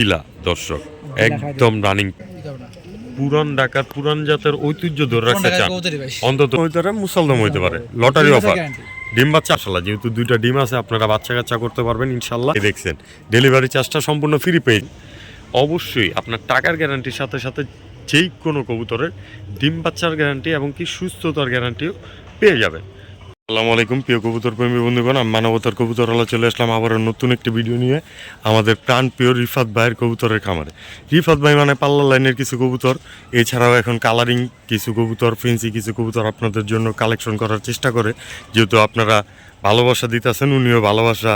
টিলা দর্শক একদম রানিং পুরান ঢাকার পুরান জাতের ঐতিহ্য ধরে রাখতে চান। অন্তত হইতে মুসলদম হইতে পারে। লটারি অফার ডিম বাচ্চা আসলা যেহেতু দুইটা ডিম আছে আপনারা বাচ্চা কাচ্চা করতে পারবেন ইনশাল্লাহ দেখছেন ডেলিভারি চার্জটা সম্পূর্ণ ফ্রি পেয়ে অবশ্যই আপনার টাকার গ্যারান্টির সাথে সাথে যেই কোনো কবুতরের ডিম বাচ্চার গ্যারান্টি এবং কি সুস্থতার গ্যারান্টিও পেয়ে যাবেন। আসসালামু আলাইকুম, প্রিয় কবুতর প্রেমী বন্ধুগণ, আমি মানবতার কবুতর আলা চলে আসলাম আবার নতুন একটি ভিডিও নিয়ে আমাদের প্রাণ প্রিয় রিফাত ভাইয়ের কবুতরের খামারে। রিফাত ভাই মানে পাল্লা লাইনের কিছু কবুতর, এছাড়াও এখন কালারিং কিছু কবুতর ফেন্সি কিছু কবুতর আপনাদের জন্য কালেকশন করার চেষ্টা করে। যেহেতু আপনারা ভালোবাসা দিতেছেন, উনিও ভালোবাসা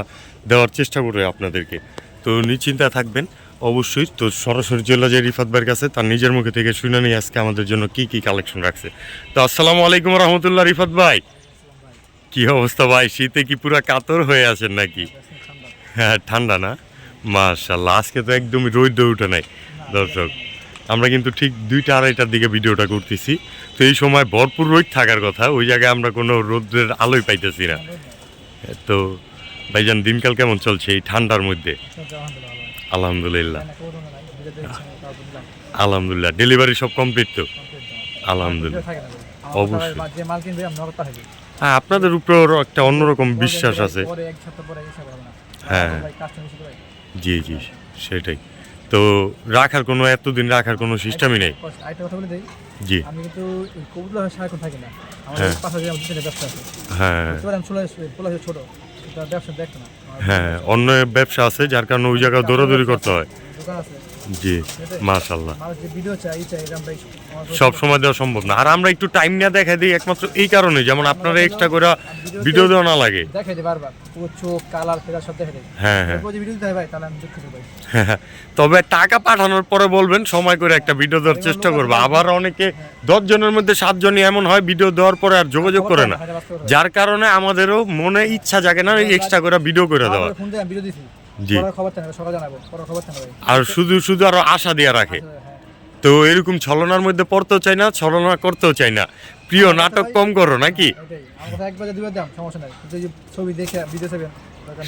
দেওয়ার চেষ্টা করে আপনাদেরকে। তো নিশ্চিন্তা থাকবেন, অবশ্যই তো সরাসরি চলে যায় রিফাত ভাইয়ের কাছে, তার নিজের মুখে থেকে শুনে নিয়ে আজকে আমাদের জন্য কি কি কালেকশন রাখছে। তো আসসালামু আলাইকুম রহমতুল্লাহ, রিফাত ভাই। কি অবস্থা ভাই? শীতে কি পুরো কাতর হয়ে আছেন নাকি? হ্যাঁ ঠান্ডা না? মাশাল্লাহ আজকে তো একদমই রোদ উঠে নাই, দর্শক। আমরা কিন্তু ঠিক দুইটা আড়াইটার দিকে ভিডিওটা করতেছি। তো এই সময় ভরপুর রোদ থাকার কথা, ওই জায়গায় আমরা কোনো রোদের আলোই পাইতেছি না। তো ভাইজান, দিনকাল কেমন চলছে এই ঠান্ডার মধ্যে? আলহামদুলিল্লাহ। আলহামদুলিল্লাহ, ডেলিভারি সব কমপ্লিট তো? আলহামদুলিল্লাহ, অবশ্যই। হ্যাঁ আপনাদের উপরেও একটা অন্যরকম বিশ্বাস আছে। হ্যাঁ। জি জি সেটাই। তো রাখার কোনো এতদিন রাখার কোনো সিস্টেমই নেই। জি। আমি কিন্তু কবুতর সারাক্ষণ থাকি না। আমার হ্যাঁ। পাশে ব্যবসা আছে। হ্যাঁ। ছোট ব্যবসা না। হ্যাঁ অন্য ব্যবসা আছে যার কারণে ওই জায়গায় দৌড়াদৌড়ি করতে হয়। দোকান আছে। জি মাশাল্লাহ সব সময় দেওয়া সম্ভব না। আর আমরা একটু টাইম নিয়ে দেখা দিই একমাত্র এই কারণে যেমন আপনারা এক্সট্রা করে ভিডিও দেওয়া না লাগে। হ্যাঁ হ্যাঁ। তবে টাকা পাঠানোর পরে বলবেন সময় করে একটা ভিডিও দেওয়ার চেষ্টা করব। আবার অনেকে দশ জনের মধ্যে সাতজনই এমন হয় ভিডিও দেওয়ার পরে আর যোগাযোগ করে না। কথা। যার কারণে আমাদেরও মনে ইচ্ছা জাগে না এক্সট্রা করে ভিডিও করে দেওয়া খবর সকালে জানাব খবর আর শুধু শুধু আরও আশা দিয়ে রাখে। হ্যাঁ। তো এরকম ছলনার মধ্যে পড়তেও চাই না ছলনা করতেও চাই না। প্রিয় নাটক কম করো নাকি? এটাই। আমার কথা একবার দুবার দাম সমস্যা নাই। কিন্তু এই যে ছবি দেখে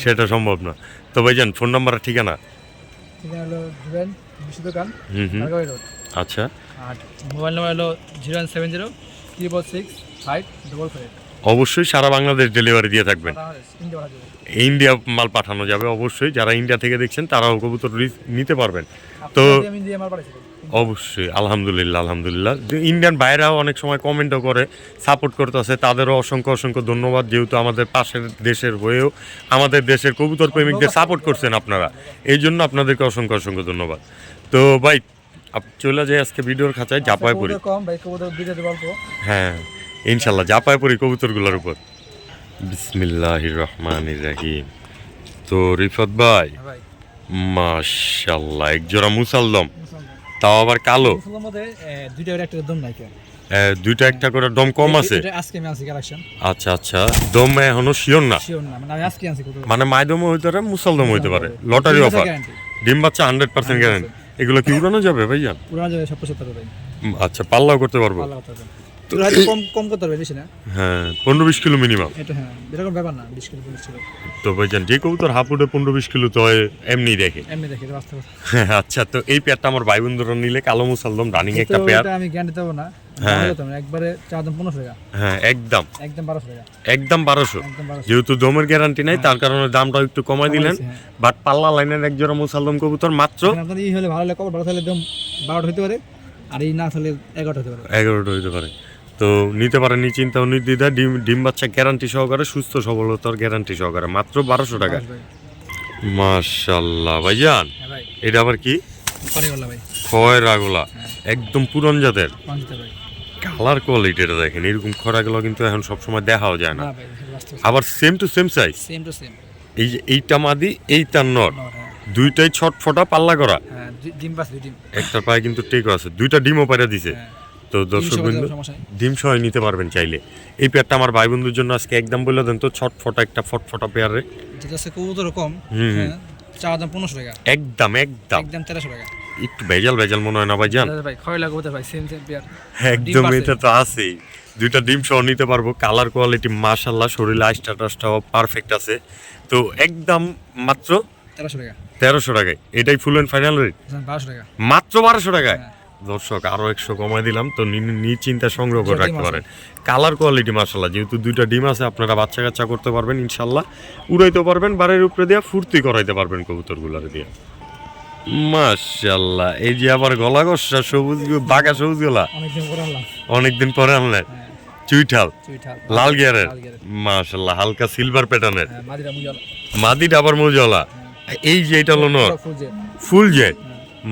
সেটা সম্ভব না। তো ভাইজান ফোন নাম্বার ঠিকানা? ঠিকানা আচ্ছা। মোবাইল নাম্বার হলো zero one seven zero triple six five double five অবশ্যই সারা বাংলাদেশ ডেলিভারি দিয়ে থাকবেন। ইন্ডিয়া মাল পাঠানো যাবে অবশ্যই। যারা ইন্ডিয়া থেকে দেখছেন তারাও কবুতর নিতে পারবেন। তো অবশ্যই আলহামদুলিল্লাহ আলহামদুলিল্লাহ। যে ইন্ডিয়ান বাইরেও অনেক সময় কমেন্টও করে সাপোর্ট করতেছে তাদেরও অসংখ্য অসংখ্য ধন্যবাদ। যেহেতু আমাদের পাশের দেশের হয়েও আমাদের দেশের কবুতর প্রেমিকদের সাপোর্ট করছেন আপনারা। এই জন্য আপনাদেরকে অসংখ্য অসংখ্য ধন্যবাদ। তো ভাই চলে যাই আজকে ভিডিওর খাঁচায় জাপায় পড়ি। কম ভাই কবুতর হ্যাঁ। ইনশাল্লাহ জাপায় পড়ি কবুতরগুলোর উপর। বিসমিল্লাহ রহমান রাহিম। তো রিফত ভাই হ্যাঁ মাশাল্লাহ এক জোড়া মুসালদম তাও আবার কালো? দুইটা একটা করে দম কম আছে? আচ্ছা আচ্ছা দম এখনও শিওর না? মানে মানে মাইদম হইতে পারে মুসলদম হইতে পারে লটারি অফার ডিম বাচ্চা হান্ড্রেড পার্সেন্ট গ্যারেন্টি এগুলো কি উড়ানো যাবে ভাইজান? পুরানো যাবে সব আচ্ছা পাল্লাও করতে পারব। হয়তো কম কম করতে পারবে বেশি না? হ্যাঁ পনেরো বিশ কিলো মিনিমাম এটা হ্যাঁ এরকম ব্যাপার না বিশ কিলো পঁচিশ তো ভাইজান যে কবুতর হাফ উঠে পনেরো বিশ কিলো তো এমনি দেখে। এমনি দেখি বাস্তব আচ্ছা তো এই পেয়ারটা আমার ভাই বন্ধুরা নিলে কালো মুসালদম রানিং একটা পেয়ার। আমি গ্যারান্টি দেবো না। হ্যাঁ। ভালো তো না, একবারে চার দাম পনেরোশো টাকা। হ্যাঁ একদম। একদম বারোশো টাকা। একদম বারোশো। একদম বারোশো। যেহেতু দমের গ্যারান্টি নাই তার কারণে দামটা একটু কমাই দিলেন। হ্যাঁ। বাট পাল্লা লাইনের এক জোড়া মুসালদম কবুতর মাত্র হলে ভালো লাগে কবর ভালো থাকলে বারোটা হতে পারে আর এই না থাকলে এগারোটা হতে পারে। এগারোটা হইতে পারে। তো নিতে পারেন নিশ্চিন্তা নির্দ্বিধা ডিম ডিম বাচ্চা গ্যারান্টি সহকারে সুস্থ সবলতার গ্যারান্টি সহকারে মাত্র বারোশো টাকা। ভাই মাশাল্লাহ ভাইজান। হ্যাঁ এটা আবার কি? খয়রাগুলা একদম পুরন জাতের। কালার কোয়ালিটিটা দেখেন এরকম খরাগুলো কিন্তু এখন সবসময় দেখাও যায় না। আবার same to same size same to same এই যে এইটা মাদি এইটার নর। হ্যাঁ। দুইটাই ছটফটা পাল্লা করা। হ্যাঁ একটার পায়ে কিন্তু টেকও আছে দুইটা ডিমও পাইরা দিছে। তো দর্শক বিন্দু নেই। ডিম সহ নিতে পারবেন চাইলে। এই পেয়ারটা আমার ভাই বন্ধুর জন্য আজকে একদম বলে দেন তো ছটফটা একটা ফটফটা পেয়ারে। যেটা আছে কবুতর কম হুম। হ্যাঁ দাম পনেরোশো টাকা। একদম একদম। একদম তেরোশো টাকা। একটু ভেজাল ভেজাল মনে হয় না ভাই জান? ভাই খয়লা কবুতর ভাই সেম সেম পেয়ার। একদম এটা তো আছেই। দুইটা ডিম সহ নিতে পারব। কালার কোয়ালিটি মাশাল্লাহ শরীরে আইসটা টাসটাও পারফেক্ট আছে। তো একদম মাত্র তেরোশো টাকা। তেরোশো টাকায়। এটাই ফুল অ্যান্ড ফাইনাল রেট বারোশো টাকা। মাত্র বারোশো টাকায়? হ্যাঁ। দর্শক আরও একশো কমাই দিলাম। তো নিশ্চিন্তা সংগ্রহ করে রাখতে পারেন। কালার কোয়ালিটি মাসাল্লাহ যেহেতু দুইটা ডিম আছে আপনারা বাচ্চা কাচ্চা করতে পারবেন ইনশাল্লাহ উড়াইতে পারবেন বাড়ির উপরে দিয়ে ফুর্তি করাইতে পারবেন কবুতরগুলোর দিয়ে। মাশাল্লাহ এই যে আবার গলা গসা সবুজ বাঁকা সবুজ গলা। অনেকদিন পরে আনলেন হ্যাঁ। চুইঠাল? লাল গিয়ারের? লাল মাশাল্লাহ হালকা সিলভার প্যাটার্নের হ্যাঁ মাদিরা আবার মৌজলা। এই যে এটা লোনর ফুল জেট।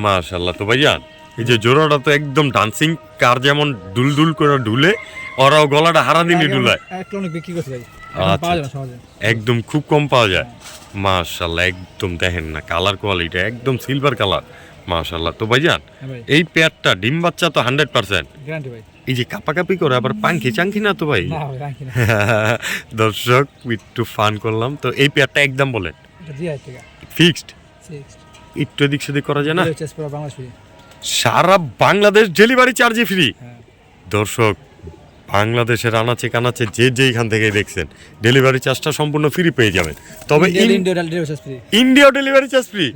মাশাল্লাহ তো ভাইজান এই যে জোড়াটা তো একদম ডান্সিং কার যেমন দুল দুল করে ডুলে ওরাও গলাটা হারা দিনই বিক্রি ভাই। আচ্ছা। সহজে। একদম খুব কম পাওয়া যায়। মাশাল্লাহ একদম দেখেন না কালার কোয়ালিটি একদম সিলভার কালার মাশাল্লাহ তো ভাইজান হ্যাঁ এই পেয়ারটা ডিম বাচ্চা তো হান্ড্রেড পার্সেন্ট এই যে কাপাকাপি করে আবার পাঙ্খি চাঙ্খি না তো ভাই? দর্শক একটু ফান করলাম। তো এই পেয়ারটা একদম বলেন। ফিক্সড একটু এদিক সেদিক করা যায় না? সারা বাংলাদেশ ডেলিভারি চার্জে ফ্রি। দর্শক বাংলাদেশের আনাচে কানাচে যে যেইখান থেকে দেখছেন ডেলিভারি চার্জটা সম্পূর্ণ ফ্রি পেয়ে যাবেন। তবে India delivery charge free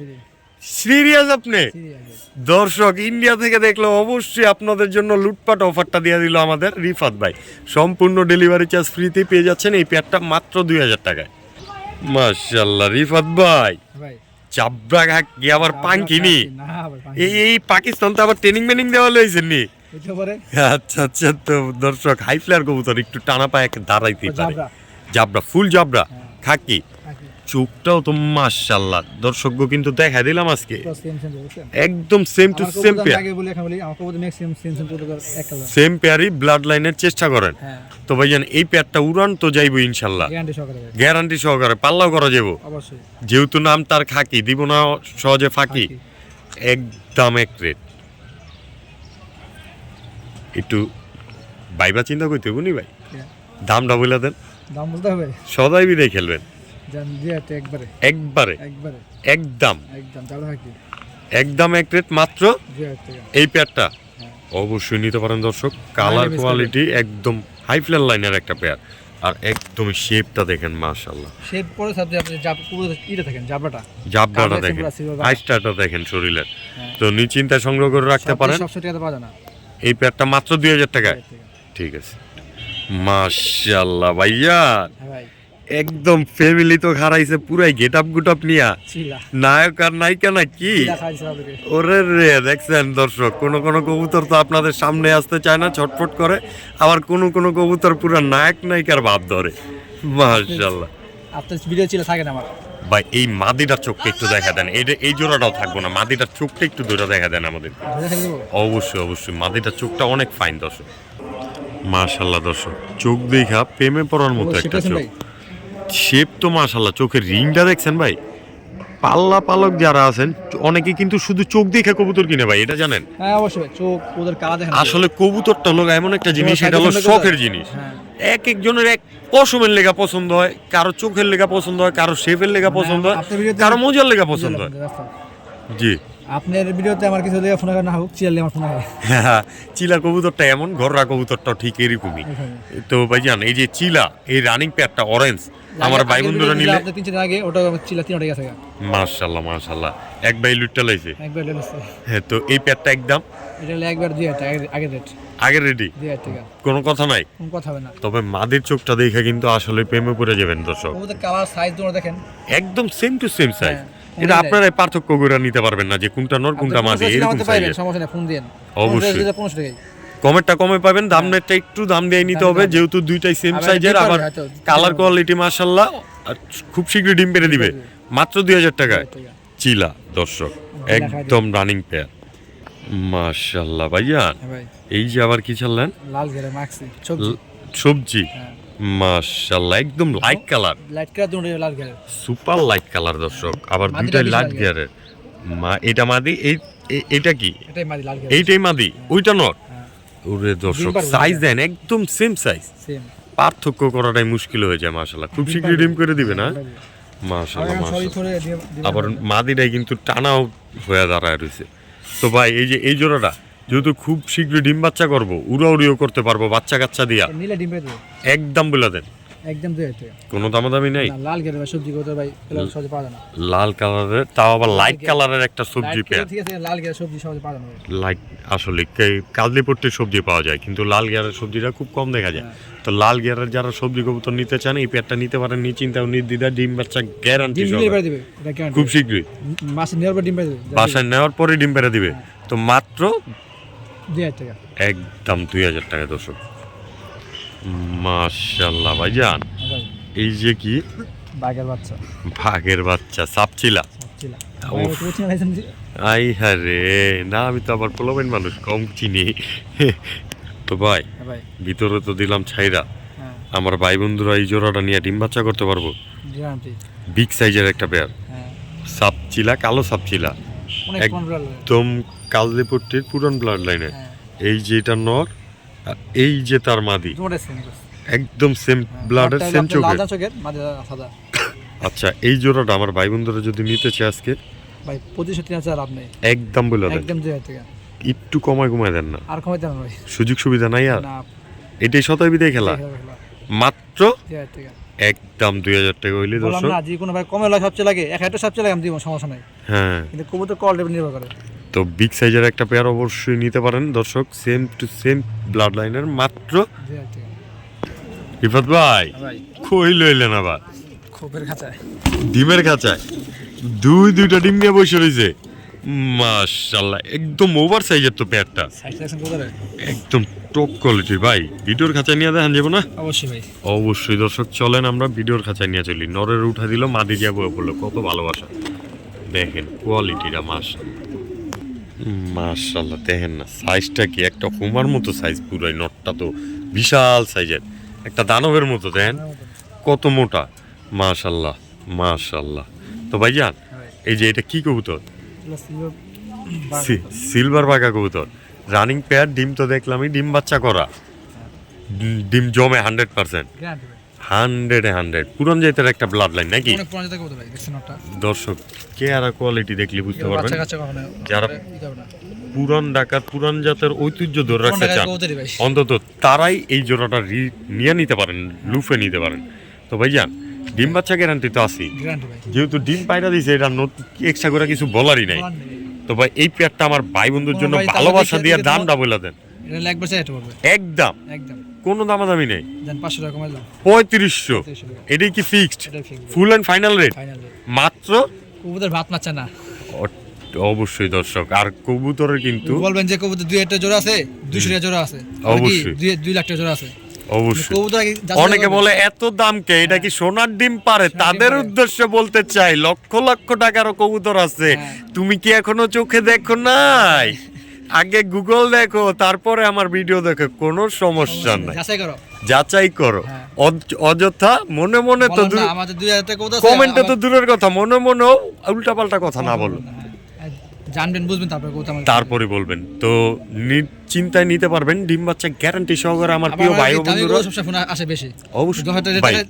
serious আপনি? দর্শক ইন্ডিয়া থেকে দেখলে অবশ্যই আপনাদের জন্য লুটপাট অফারটা দিয়ে দিল আমাদের রিফাত ভাই। সম্পূর্ণ ডেলিভারি চার্জ ফ্রিতে পেয়ে যাচ্ছেন এই পেয়ারটা মাত্র দুই হাজার টাকায়। মাশাল্লাহ রিফাত ভাই। ভাই। চাবড়া গিয়ে আবার পাঙ্কিনি এই এই পাকিস্তান তো আবার ট্রেনিং মেনিং দেওয়া লইছেন নি। আচ্ছা আচ্ছা তো দর্শক হাই ফ্লেয়ার কবুতর একটু টানা পায়ে দাঁড়াইতে পারে। জাবরা। ফুল জাবরা। খাকি। চোখটাও তো মাশাল্লাহ দর্শকগো কিন্তু দেখা দিলাম আজকে। একদম same to same pair same পেয়ারই blood লাইনের চেষ্টা করেন। হ্যাঁ। তো ভাইজান এই পেয়ারটা উড়ান তো যাইবো ইনশাল্লাহ গ্যারান্টি সহকারে পাল্লাও করা যাব যেহেতু নাম তার খাকি দিব না সহজে ফাঁকি। একদম এক রেট একটু বাইবা চিন্তা করতে হব নি ভাই? হ্যাঁ। দামটা বলে দেন। দাম বলতে হবে। সদাই বিদায় খেলবেন। একবারে। একদম? একদম একদম এক রেট মাত্র? এই পেয়ারটা? হ্যাঁ। অবশ্যই নিতে পারেন দর্শক। কালার কোয়ালিটি একদম হাই ফ্লেয়ার লাইনের একটা পেয়ার। আর একদম শেপটা দেখেন পরে সাথে আপনি ইটা জাবডাটা দেখেন শরীরের। হ্যাঁ। তো নিশ্চিন্তা সংগ্রহ করে রাখতে পারেন। সবশো টাকাতে পাওয়া না। এই পেয়ারটা মাত্র দুই হাজার টাকায়। ঠিক আছে। মাশাল্লাহ ভাইয়া। হ্যাঁ ভাই। একদম ফ্যামিলি তো খারাইছে পুরাই গেট আপ গুট আপ নিয়া। নায়ক আর নায়িকা না কি? ওরে রে দেখছেন দর্শক কোন কোন কবুতর তো আপনাদের সামনে আসতে চায় না ছটফট করে। আবার কোন কোন কবুতর পুরা নায়ক নায়িকার ভাব ধরে। মাশাল্লাহ আপনার ভিডিও ছিল থাকে না আমার? ভাই এই মাদিটার চোখটা একটু দেখা দেন। এই এই জোড়াটাও থাকব না মাদিটার চোখটা একটু দূরে দেখা দেন আমাদের। ধরে অবশ্যই অবশ্যই মাদিটার চোখটা অনেক ফাইন দর্শক। মাশাল্লাহ দর্শক চোখ দেখা প্রেমে পড়ার মতো একটা চোখ। শেপ তো মাশাল্লাহ চোখের রিংটা দেখছেন ভাই? পাল্লা পালক যারা আছেন অনেকে কিন্তু শুধু চোখ দেখে কবুতর কিনে ভাই এটা জানেন? হ্যাঁ অবশ্যই ভাই চোখ ওদের কালা দেখেন। আসলে কবুতরটা হলো এমন একটা জিনিস এটা হলো শখের জিনিস। হ্যাঁ। এক একজনের এক পশমের লেগা পছন্দ হয় কারও চোখের লেগা পছন্দ হয় কারও শেপের লেগা পছন্দ হয় কারও মোজার লেগা পছন্দ হয়। জি। আপনার ভিডিওতে আমার কিছু লেগে ফোন না হোক চিয়ালে আমার ফোন হয় চিলা কবুতরটা এমন ঘররা কবুতরটাও ঠিক এরকমই। তো ভাইজান এই যে চিলা এই রানিং প্যাডটা অরেঞ্জ আমার ভাই বন্ধুরা নিলে আপনি তিন চার আগে ওটা চিলা তিন টাকা গেছে মার্শাল্লাহ মার্শাল্লাহ এক ভাই লুটটা লাইছে। একবার লেনছে হ্যাঁ তো এই প্যাডটা একদম এটা একবার হাজার আগে- রেট আগে রেডি হাজার টাকা। কোনো কথা নাই? কোনো কথা হবে না। তবে মাদের চোখটা দেখে কিন্তু আসলে প্রেমে পড়ে যাবেন দর্শক। ওদের কালার সাইজ তোমরা দেখেন। একদম সেম টু সেম সাইজ এটা। আপনারা পার্থক্য করে নিতে পারবেন না যে কোনটা নর কোনটা মাদি এরকম সাইজের সমস্যা নেই ফোন দিন অবশ্যই। পনেরোশো টাকাই। কমেরটা কমে পাবেন দামটা একটু দাম দিয়ে নিতে হবে যেহেতু দুইটাই সেম সাইজের আবার কালার কোয়ালিটি মাশাল্লাহ আর খুব শীঘ্রই ডিম পেরে দিবে। মাত্র দুই হাজার টাকায় টাকা। চিলা দর্শক একদম রানিং পেয়ার মাশাল্লাহ ভাইয়া হ্যাঁ এই যে আবার কি চাললেন লাল ঘেরে মাখছি সবজি। হ্যাঁ। একদম লাইট কালার লাইট কালার দুটো লাল সুপার লাইট কালার দর্শক। আবার দুইটাই লাইট। গিয়ারের মা এটা মাদি এই এটা কি? এটাই মাদি লাল এইটাই মাদি ওইটা হ্যাঁ ওরে দর্শক সাইজ দেন একদম সেম সাইজ পার্থক্য করাটাই মুশকিল হয়ে যায় মাশাল্লাহ খুব শীঘ্রই ডিম করে দিবে না? মাশাল্লাহ মাশাল্লাহ আবার মাদিটাই কিন্তু টানাও হয়ে দাঁড়ায় রয়েছে। তো ভাই এই যে এই জোড়াটা যেহেতু খুব শীঘ্রই ডিম বাচ্চা করব উড়াউড়িও করতে পারব বাচ্চা কাচ্চা দিয়া। একদম বলে দেন। একদম দুই টাকা। কোনো দামাদামি নেই? লাল ভাই সবজি ভাই সহজে পাওয়া যায় না। লাল কালারের তাও আবার লাইট কালারের একটা সবজি color ঠিক আছে লাল সবজি সহজে পাওয়া যায় না। লাইট আসলে কাজলিপট্টির সবজি পাওয়া যায় কিন্তু লাল গিয়ারের সবজিটা খুব কম দেখা যায়। হ্যাঁ। তো লাল গিয়ারের যারা সবজি কবুতর নিতে চান এই পেয়ারটা নিতে পারেন নিশ্চিন্তা ও নির্দ্বিধা ডিম বাচ্চা গ্যারান্টি খুব শীঘ্রই। মাসে নেওয়ার পর ডিম পারে দিবে বাসায় নেওয়ার পরে ডিম পেরে দিবে। তো মাত্র দুই হাজার টাকা। একদম দুই হাজার টাকা দর্শক। মাশাল্লাহ ভাইজান। এই যে কি? বাঘের বাচ্চা। ভাগের বাচ্চা সাপচিলা। আই হারে না আমি তো আবার পোলাবেন মানুষ কম চিনি। তো ভাই হ্যাঁ ভিতরে তো দিলাম ছাইরা। হ্যাঁ। আমার ভাই বন্ধুরা এই জোড়াটা নিয়ে ডিম বাচ্চা করতে পারব? বিগ সাইজের একটা পেয়ার হ্যাঁ। সাপচিলা কালো সাপচিলা। একদম কালদিপট্টির পুরান ব্লাড লাইনের হ্যাঁ। এই যে এটা নর এই যে তার মাদি একদম সেম ব্লাডের সেম চোখের। আচ্ছা এই জোড়াটা আমার ভাই বন্ধুরা যদি নিতে চায় আজকে ভাই পঁচিশশো তিন হাজার নেই। একদম বলে দেন। একদম একটু কমায় কমায় দেন না। আর কমাইতে না ভাই। সুযোগ সুবিধা নাই আর? এটাই শতাবিদে খেলা। মাত্র একদম দুই হাজার টাকা হইলে দর্শক। না যে কোনো ভাই কমে লাগে সবচেয়ে লাগে। এক হাজার সবচেয়ে লাগে আমি দিব সমস্যা নাই। হ্যাঁ। কিন্তু কবুতর কল নির্ভর করে। তো বিগ সাইজের একটা পেয়ার অবশ্যই নিতে পারেন দর্শক। সেম টু সেম ব্লাড লাইনের মাত্র রিফাত ভাই কই লইলেন আবার? খোপের খাঁচায়। ডিমের খাঁচায়? দুই দুইটা ডিম নিয়ে বসে রয়েছে মাশাল্লাহ একদম ওভার সাইজের তো পেয়ারটা একদম টপ কোয়ালিটি ভাই। ভিডিওর খাঁচায় নিয়ে দেখান যাব না? অবশ্যই ভাই। অবশ্যই দর্শক চলেন আমরা ভিডিওর খাঁচায় নিয়ে চলি। নরের উঠা দিল মাদি দিয়া বয়ে পড়ল কত ভালোবাসা। দেখেন কোয়ালিটিটা মাশাল্লাহ মাশাল্লাহ দেখেন না সাইজটা কি? একটা হুমার মতো সাইজ পুরাই নটটা তো বিশাল সাইজের একটা দানবের মতো দেখেন কত মোটা। মাশাল্লাহ মাশাল্লাহ তো ভাইজান এই যে এটা কি কবুতর? সিলভার বাঘা কবুতর। রানিং পেয়ার ডিম তো দেখলামই ডিম বাচ্চা করা। ডিম- ডিম জমে হান্ড্রেড পার্সেন্ট হান্ড্রেড হান্ড্রেড। পুরন জাতের একটা ব্লাড লাইন নাকি দর্শক কে আর কোয়ালিটি দেখলে বুঝতে পারবেন। যারা- পুরান ডাকাত পুরান জাতের ঐতিহ্য ধরে রাখতে চান অন্তত তারাই এই জোড়াটা নিয়ে নিতে পারেন লুফে নিতে পারেন। তো ভাইজান ডিম বাচ্চা গ্যারান্টি তো আছি যেহেতু ডিম পায়রা দিছে এটা এক্সট্রা করে কিছু বলারই নাই। তো ভাই এই পেয়ারটা আমার ভাই বন্ধুর জন্য ভালোবাসা দিয়ে দামটা বলে দেন। এটা লাগবে চাই পড়বে একদম। একদম। কোনো দামাদামি নেই। দেন পাঁচশো টাকা কমাই দাও। পঁয়ত্রিশশো। তেইশশো টাকা। এটাই কি fixed full and final rate মাত্র? কবুতর ভাত মারছে না। অবশ্যই দর্শক আর কবুতরের কিন্তু বলবেন যে কবুতর দুই হাজার জোড়া আছে দুইশো টাকা জোড়া আছে। অবশ্যই। দুই লাখ টাকা জোড়া আছে। অবশ্যই। অনেকে বলে এত দাম কে? এটা কি সোনার ডিম পারে? তাদের। উদ্দেশ্যে বলতে চাই লক্ষ লক্ষ টাকারও কবুতর আছে। হ্যাঁ। তুমি কি এখনও চোখে দেখো নাই? আগে গুগল দেখো তারপরে আমার ভিডিও দেখো কোনো সমস্যা নাই। যাচাই করো। হ্যাঁ। অয- অযথা মনে মনে তো কমেন্টে তো দূরের কথা মনে মনেও উল্টা পাল্টা কথা না বলো। হ্যাঁ। জানবেন বুঝবেন তারপরে আমার- তারপরে বলবেন। তো চিন্তায় নিতে পারবেন ডিম বাচ্চা গ্যারান্টি সহকারে আমার প্রিয় ভাই ও বন্ধুরা। সবসময় ফোন আসে বেশি। অবশ্যই।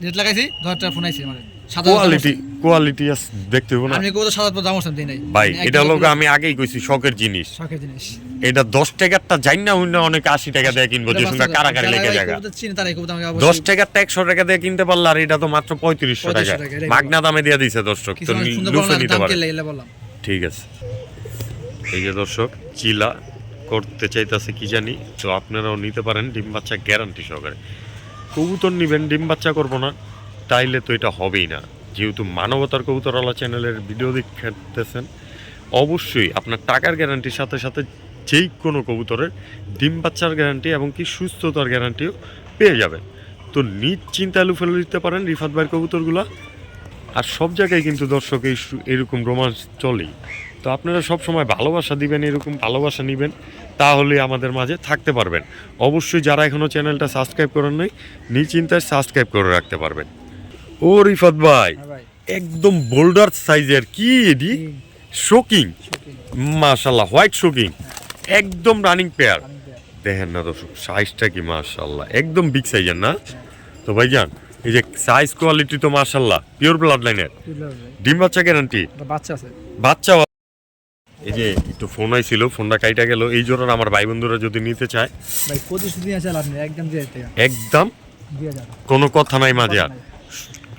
রেট লাগাইছি ফোন আইছে আমার। কোয়ালিটি কোয়ালিটি দেখতে হবে না। আমি সাদা দাম ওরকম দিই নাই। ভাই এটা লোক আমি আগেই কইছি শখের জিনিস। শখের জিনিস। এটা দশ টাকারটা যাই না হইনা অনেক আশি টাকা দিয়ে কিনবো যে সঙ্গে কারাকারি লেগে জায়গা। দশ টাকারটা একশো টাকা দিয়ে কিনতে পারলে আর এটা তো মাত্র পঁয়ত্রিশশো টাকা। 3500 টাকা, মাগনা দামে দিয়ে দিছে দর্শক তো লুফে নিতে পারে। ঠিক আছে। এই যে দর্শক, চিলা করতে চাইতেছে কি জানি, তো আপনারাও নিতে পারেন ডিম বাচ্চা গ্যারান্টি সহকারে। কবুতর নিবেন, ডিম বাচ্চা করব না, তাইলে তো এটা হবেই না। যেহেতু মানবতার কবুতরওয়ালা চ্যানেলের ভিডিও দেখতেছেন, অবশ্যই আপনার টাকার গ্যারান্টির সাথে সাথে যেই কোনো কবুতরের ডিম বাচ্চার গ্যারান্টি এবং কি সুস্থতার গ্যারান্টিও পেয়ে যাবেন। তো নিজ চিন্তা আলু ফেলে দিতে পারেন রিফাত ভাইয়ের কবুতরগুলা। আর সব জায়গায় কিন্তু দর্শক এই এরকম রোমাঞ্চ চলেই। তো আপনারা সব সময় ভালোবাসা দিবেন এরকম ভালোবাসা নেবেন তাহলে আমাদের মাঝে থাকতে পারবেন। অবশ্যই যারা এখনও চ্যানেলটা সাবস্ক্রাইব করেন নাই নিশ্চিন্তায় সাবস্ক্রাইব করে রাখতে পারবেন। ও রিফাত ভাই হ্যাঁ একদম বোল্ডার সাইজের কি এডি? শোকিং মাশাল্লাহ হোয়াইট শোকিং একদম রানিং পেয়ার দেখেন না দর্শক সাইজটা কি মাশাল্লাহ একদম বিগ সাইজের না? তো ভাইজান এই যে সাইজ কোয়ালিটি তো মাশাল্লাহ পিওর ব্লাড লাইনের ডিম বাচ্চা গ্যারান্টি বাচ্চা আছে। বাচ্চা এই যে একটু ফোন আইছিল ফোনটা কাইটা গেল। এই জন্য আমার ভাই বন্ধুরা যদি নিতে চায় ভাই দিন আছে লাভ নেই একদম হাজার একদম? কোনো কথা নাই মাঝে আর।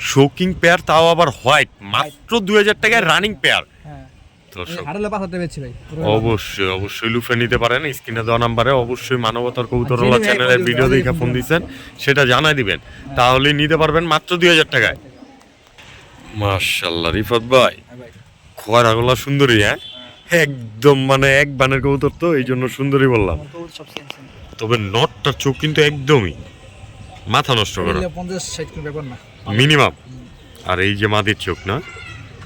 শোকিং পেয়ার তাও আবার হোয়াইট মাত্র দুই হাজার টাকায় রানিং পেয়ার হ্যাঁ। বেচছি ভাই। অবশ্যই অবশ্যই লুফে নিতে পারেন স্ক্রিনে দেওয়া নাম্বারে অবশ্যই মানবতার নেয় চ্যানেলের ভিডিও দেখে ফোন দিচ্ছেন সেটা জানাই দিবেন। তাহলে নিতে পারবেন মাত্র দুই হাজার টাকায়। মার্শাল্লাহ রিফাত ভাই। হ্যাঁ ভাই। খোয়ারাগুলা সুন্দরী হ্যাঁ? একদম মানে এক বানের কবুতর তো এই জন্য সুন্দরী বললাম। তবে নটটার চোখ কিন্তু একদমই মাথা নষ্ট করো। মিনিমাম আর এই যে মাদির চোখ না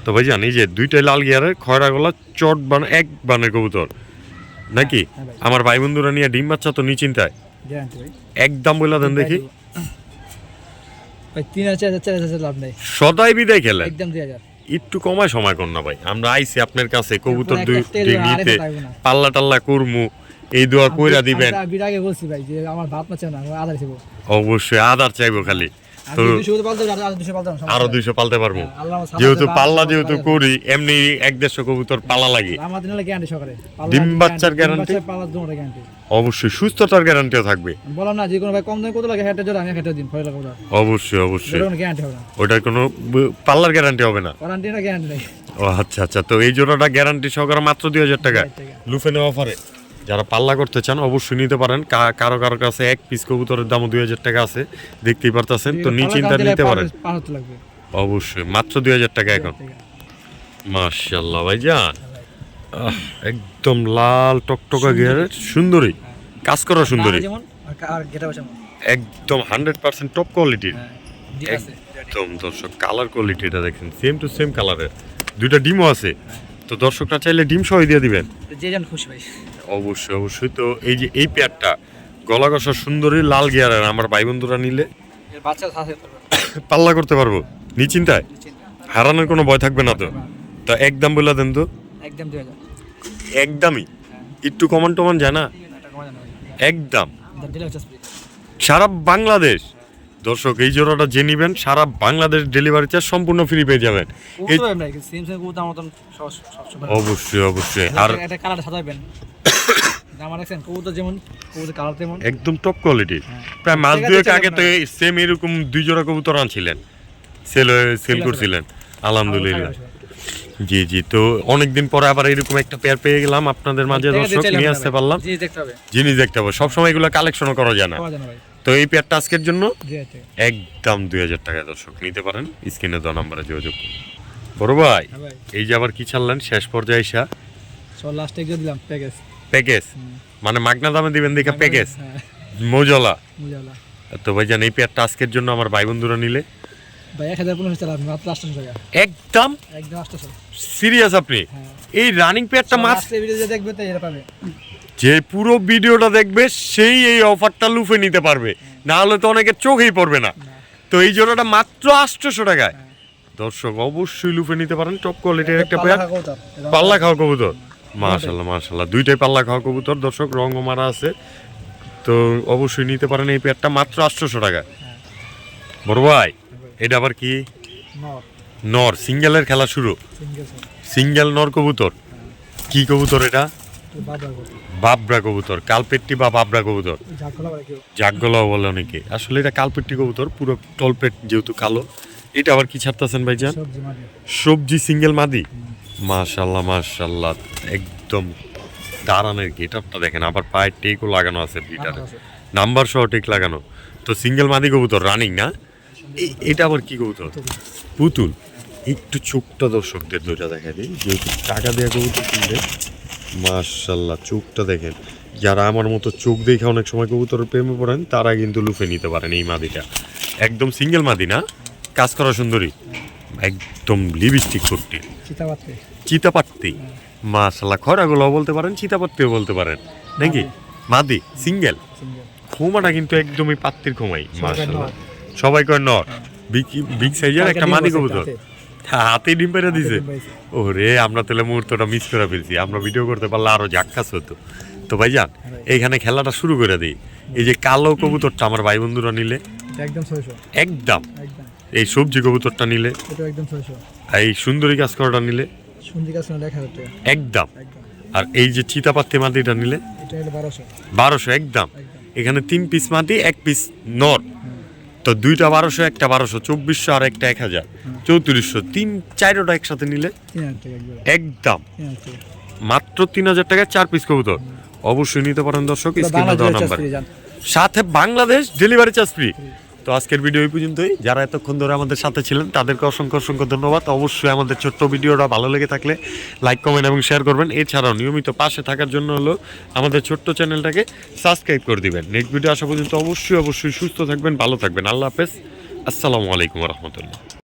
তো ভাই জানি যে দুইটাই লাল গিয়ারের খয়রা গলা চট বান এক বানের কবুতর। নাকি? হ্যাঁ আমার ভাই। বন্ধুরা নিয়ে ডিম বাচ্চা তো নিচিন্তায় একদম বলে দেন দেখি। ভাই তিন হাজার চার হাজার লাভ নেই। সদাই বিদায় খেলে একদম দুই হাজার। একটু কমায় সময় কর না ভাই। আমরা আইছি আপনার কাছে কবুতর দুই নিতে। পাল্লা টাল্লা করমু এই দোয়া কইরা দিবেন। আগে বলছি ভাই যে আমার ভাত না চাই না আধার চাইব অবশ্যই আদার চাইব খালি। তো আর দুইশো পালতে পারব। হ্যাঁ, যেহেতু পাল্লা যেহেতু করি এমনি এক দেড়শো কবুতর পালা লাগে। গ্যারান্টি ডিম বাচ্চার গ্যারান্টি অবশ্যই সুস্থতার গ্যারান্টিও থাকবে। বললাম না যে কোনো ভাই কম দামে কত লাগে হেঁটে জোর আমি হেঁটে দিন ফয়লা অবশ্যই অবশ্যই। গ্যারান্টি হবে ওটার কোনো পাল্লার গ্যারান্টি হবে না। ওয়ারেন্টি না গ্যারান্টি ও আচ্ছা আচ্ছা। তো এই জোড়াটা গ্যারান্টি সহকারে মাত্র দুই হাজার টাকা। দুই হাজার টাকা। লুফেনে অফারে। যারা পাল্লা করতে চান অবশ্যই নিতে পারেন। কারও কারও কাছে এক পিস কবুতরের দামও দুই হাজার টাকা আছে। দেখতেই পারতেছেন তো নিচিন্তা নিতে পারেন। অবশ্যই মাত্র দুই হাজার টাকা এখন। মার্শাল্লাহ ভাই যান একদম লাল টকটকা গিয়ারের সুন্দরী। কাজ করা সুন্দরী। একদম হান্ড্রেড পার্সেন্ট টপ কোয়ালিটির হ্যাঁ একদম দর্শক কালার কোয়ালিটিটা দেখেন সেম টু সেম কালারের দুইটা ডিমও আছে। তো দর্শকরা চাইলে ডিম সহ দিয়ে দিবেন। যে যেন খুশি ভাই। অবশ্যই অবশ্যই। তো এই যে এই পেয়ারটা গলা কষা সুন্দরী লাল গিয়ারের আমার ভাই বন্ধুরা নিলে পাল্লা করতে পারব? নিচিন্তায় হারানোর কোনো ভয় থাকবে না তো? তা একদম বলে দেন তো। একদম একদমই একটু কমান টমান জানো একদম। সারা বাংলাদেশ। দর্শক এই জোড়াটা যে নিবেন সারা বাংলাদেশ ডেলিভারি চার্জ সম্পূর্ণ ফ্রি পেয়ে যাবেন। অবশ্যই অবশ্যই। আর কবুতর যেমন কবুতর কালার তেমন। একদম টপ কোয়ালিটি হ্যাঁ। প্রায় মাস দুয়েক আগে তো সেম এরকম দুই জোড়া কবুতর আনছিলেন। সেল সেল করছিলেন। আলহামদুলিল্লাহ। জি জি। তো অনেকদিন পরে আবার এরকম একটা পেয়ার পেয়ে গেলাম আপনাদের মাঝে দর্শক নিয়ে আসতে পারলাম। জিনিস দেখতে হবে। সবসময় এগুলো কালেকশনও করা যায় না। তো এই পেয়ারটা আজকের জন্য? একদম দুই হাজার টাকা দর্শক। নিতে পারেন। স্ক্রিনে দেওয়া নাম্বারে যোগাযোগ করুন। বড় ভাই হ্যাঁ এই যে আবার কি ছাড়লেন? শেষ পর্যায়ে এসা লাস্টে দিলাম প্যাকেজ প্যাকেজ মানে মাগনা দামে দিবেন দেখে প্যাকেজ হ্যাঁ। মজলা। মুজালা। তো ভাই জান এই পেয়ারটা আজকের জন্য আমার ভাই বন্ধুরা নিলে। একদম? সিরিয়াস আপনি? হ্যাঁ। এই রানিং পেয়ারটা মাছ যে পুরো ভিডিওটা দেখবে সেই এই অফারটা লুফে নিতে পারবে। না হলে তো অনেকের চোখেই পড়বে না। তো এই জোড়াটা মাত্র আটশোশো টাকায়। দর্শক অবশ্যই লুফে নিতে পারেন টপ কোয়ালিটির একটা পেয়ার। পাল্লা খাওয়া কবুতর। মাশাল্লাহ মাশাল্লাহ দুইটাই পাল্লা খাওয়া কবুতর দর্শক রঙ মারা আছে। তো অবশ্যই নিতে পারেন এই পেয়ারটা মাত্র আটশোশো টাকা। বড় ভাই এটা আবার কি? নর। নর সিঙ্গেলের খেলা শুরু। সিঙ্গেল নর কবুতর? কি কবুতর এটা? বাবরা কবুতর। কালপেট্টি বা বাবরা কবুতর। জাগগলাও বলে অনেকে। আসলে এটা কালপেট্টি কবুতর পুরো টলপেট যেহেতু কালো। এটা আবার কি ছাড়তেছেন ভাইজান? সবজি সিঙ্গেল মাদি? মাশাল্লাহ মাশাল্লাহ একদম দাঁড়ানোর গেট আপটা দেখেন আবার পায়ের টেকও লাগানো আছে বিটারে নাম্বার সহ টেক লাগানো। তো সিঙ্গেল মাদি কবুতর রানিং না? এটা আবার কি কবুতর? পুতুল। একটু চোখটা দর্শকদের দুইটা দেখা দিই যেহেতু টাকা দেওয়া কবুতর কিনবে। মাশাল্লাহ চোখটা দেখেন। যারা আমার মতো চোখ দেখে অনেক সময় কবুতরের প্রেমে পড়েন তারা কিন্তু লুফে নিতে পারেন এই মাদিটা। একদম সিঙ্গেল মাদি না? কাজ করা সুন্দরী। একদম লিপস্টিক পাত্রে চিতাপাত্তি মাশাল্লাহ খরাগুলো বলতে পারেন চিতাপাত্তিও বলতে পারেন। নাকি? মাদি। সিঙ্গেল? খোমাটা কিন্তু একদমই পাত্তির খোমাই মাশাল্লাহ। সবাই কয় নর। বিগ বিগ সাইজের একটা মাদি কবুতর। হাতে। ডিম পেরে দিছে। ও রে আমরা তাহলে মুহূর্তটা মিস করে ফেলছি। আমরা ভিডিও করতে পারলে আরও জাক্কাস হতো। তো ভাই। যান এইখানে খেলাটা শুরু করে দিই। এই যে কালো কবুতরটা আমার ভাই বন্ধুরা নিলে। একদম। একদম। এই সবজি কবুতরটা নিলে? এটা একদম এই সুন্দরী গাছ করাটা নিলে? গাছ না টাকা একদম। আর এই যে চিতা চিতাপাত্তি মাটিটা নিলে? এটা হলো বারোশো। একদম। এখানে তিন পিস মাটি এক পিস নর। তো দুইটা বারোশো একটা বারোশো চব্বিশশো আর একটা এক হাজার। চৌত্রিশশো তিন চারোটা একসাথে নিলে? একদম। মাত্র তিন হাজার টাকা চার পিস কবুতর। অবশ্যই নিতে পারেন দর্শক স্ক্রিনে দেওয়া নাম্বার। সাথে বাংলাদেশ ডেলিভারি চার্জ ফ্রি। তো আজকের ভিডিও এই পর্যন্তই। যারা এতক্ষণ ধরে আমাদের সাথে ছিলেন, তাদেরকে অসংখ্য অসংখ্য ধন্যবাদ। অবশ্যই আমাদের ছোট্ট ভিডিওটা ভালো লেগে থাকলে লাইক কমেন্ট এবং শেয়ার করবেন। এছাড়াও নিয়মিত পাশে থাকার জন্য হলো আমাদের ছোট্ট চ্যানেলটাকে সাবস্ক্রাইব করে দিবেন। নেক্সট ভিডিও আসা পর্যন্ত অবশ্যই অবশ্যই সুস্থ থাকবেন, ভালো থাকবেন। আল্লাহ হাফেজ। আসসালামু আলাইকুম রহমতুল্লাহ।